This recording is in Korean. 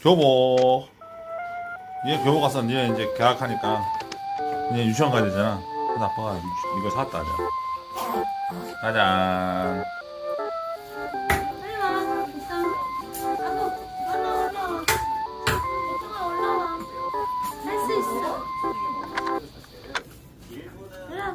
교복. 얘 교복 갔어. 얘 이제 계약하니까. 얘 유치원 가야 되잖아. 그래서 아빠가 유- 이거 사왔다, 하자. 짜잔. 빨리 와. 일단. 아고, 올라와, 올라와. 이쪽아, 올라와. 할 수 있어. 올라